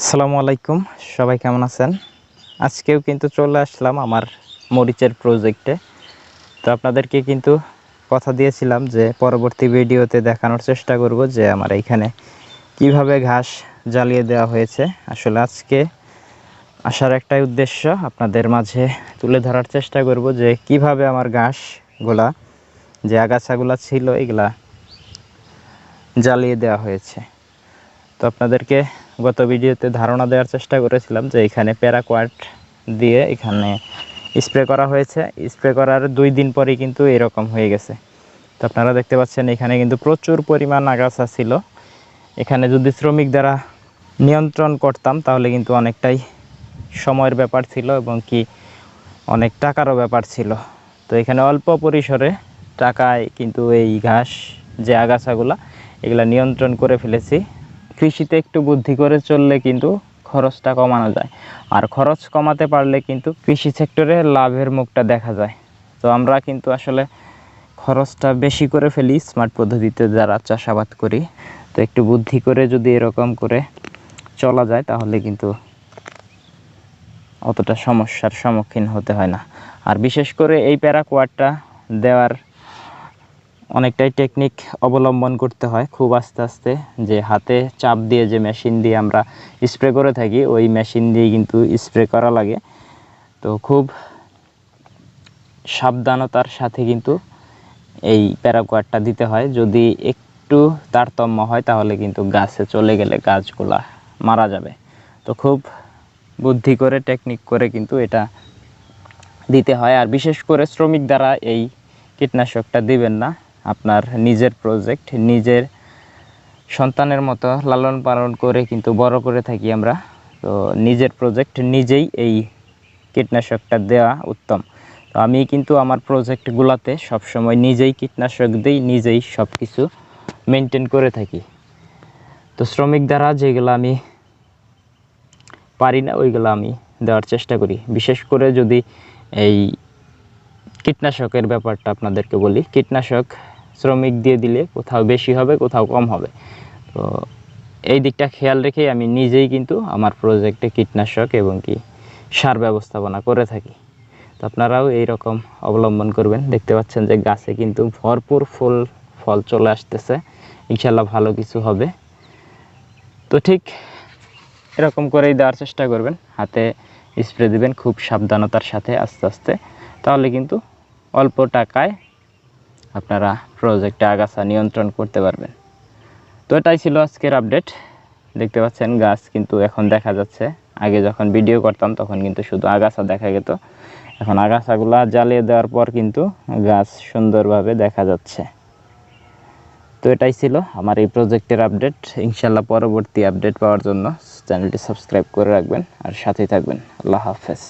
আসসালামু আলাইকুম, সবাই কেমন আছেন? আজকেও কিন্তু চলে আসলাম আমার মরিচের প্রজেক্টে তো আপনাদেরকে কিন্তু কথা দিয়েছিলাম যে পরবর্তী ভিডিওতে দেখানোর চেষ্টা করব যে আমার এইখানে কীভাবে ঘাস জ্বালিয়ে দেওয়া হয়েছে। আসলে আজকে আসার একটাই উদ্দেশ্য, আপনাদের মাঝে তুলে ধরার চেষ্টা করব যে কীভাবে আমার ঘাসগুলা, যে আগাছাগুলা ছিল, এগুলা জ্বালিয়ে দেওয়া হয়েছে। তো আপনাদেরকে গত ভিডিওতে ধারণা দেওয়ার চেষ্টা করেছিলাম যে এখানে প্যারাকোয়াট দিয়ে এখানে স্প্রে করা হয়েছে। স্প্রে করার দুই দিন পরেই কিন্তু এরকম হয়ে গেছে। তো আপনারা দেখতে পাচ্ছেন এখানে কিন্তু প্রচুর পরিমাণ আগাছা ছিল। এখানে যদি শ্রমিক দ্বারা নিয়ন্ত্রণ করতাম, তাহলে কিন্তু অনেকটাই সময়ের ব্যাপার ছিল এবং কি অনেক টাকারও ব্যাপার ছিল। তো এখানে অল্প পরিসরে টাকায় কিন্তু এই ঘাস, যে আগাছাগুলা, এগুলা নিয়ন্ত্রণ করে ফেলেছি। কৃষিতে একটু বুদ্ধি করে চললে কিন্তু খরচটা কমানো যায়। আর খরচ কমাতে পারলে কিন্তু কৃষি সেক্টরে লাভের মুখটা দেখা যায়। তো আমরা কিন্তু আসলে খরচটা বেশি করে ফেলি স্মার্ট পদ্ধতিতে যারা চাষাবাদ করি। তো একটু বুদ্ধি করে যদি এরকম করে চলা যায়, তাহলে কিন্তু অতটা সমস্যার সম্মুখীন হতে হয় না। আর বিশেষ করে এই প্যারাকোয়ারটা দেওয়ার অনেকটাই টেকনিক অবলম্বন করতে হয় খুব আস্তে আস্তে, যে হাতে চাপ দিয়ে যে মেশিন দিয়ে আমরা স্প্রে করে থাকি, ওই মেশিন দিয়ে কিন্তু স্প্রে করা লাগে। তো খুব সাবধানতার সাথে কিন্তু এই প্যারাকোয়ারটা দিতে হয়। যদি একটু তারতম্য হয়, তাহলে কিন্তু গাছে চলে গেলে গাছগুলা মারা যাবে। তো খুব বুদ্ধি করে টেকনিক করে কিন্তু এটা দিতে হয়। আর বিশেষ করে শ্রমিক দ্বারা এই কীটনাশকটা দিবেন না। আপনার নিজের প্রজেক্ট নিজের সন্তানের মতো লালন পালন করে কিন্তু বড় করে থাকি আমরা। তো নিজের প্রজেক্ট নিজেই এই কীটনাশকটা দেওয়া উত্তম। তো আমি কিন্তু আমার প্রজেক্টগুলোতে সবসময় নিজেই কীটনাশক দিই, নিজেই সব কিছু মেনটেন করে থাকি। তো শ্রমিক দ্বারা যেগুলো আমি পারি না, ওইগুলো আমি দেওয়ার চেষ্টা করি। বিশেষ করে যদি এই কীটনাশকের ব্যাপারটা আপনাদেরকে বলি, কীটনাশক শ্রমিক দিয়ে দিলে কোথাও বেশি হবে, কোথাও কম হবে। তো এই দিকটা খেয়াল রেখেই আমি নিজেই কিন্তু আমার প্রজেক্টে কীটনাশক এবং কি সার ব্যবস্থাপনা করে থাকি। তো আপনারাও এই রকম অবলম্বন করবেন। দেখতে পাচ্ছেন যে গাছে কিন্তু ভরপুর ফুল, ফল চলে আসতেছে। ইনশাল্লাহ ভালো কিছু হবে। তো ঠিক এরকম করেই দেওয়ার চেষ্টা করবেন। হাতে স্প্রে দিবেন, খুব সাবধানতার সাথে আস্তে আস্তে। তাহলে কিন্তু অল্প টাকায় আপনারা প্রজেক্টে আগাছা নিয়ন্ত্রণ করতে পারবেন। তো এটাই ছিল আজকের আপডেট দেখতে পাচ্ছেন গাছ কিন্তু এখন দেখা যাচ্ছে। আগে যখন ভিডিও করতাম তখন কিন্তু শুধু আগাছা দেখা যেত এখন আগাছাগুলা জ্বালিয়ে দেওয়ার পর কিন্তু গাছ সুন্দরভাবে দেখা যাচ্ছে। তো এটাই ছিল আমার এই প্রজেক্টের আপডেট ইনশাল্লাহ পরবর্তী আপডেট পাওয়ার জন্য চ্যানেলটি সাবস্ক্রাইব করে রাখবেন আর সাথেই থাকবেন। আল্লাহ হাফেজ।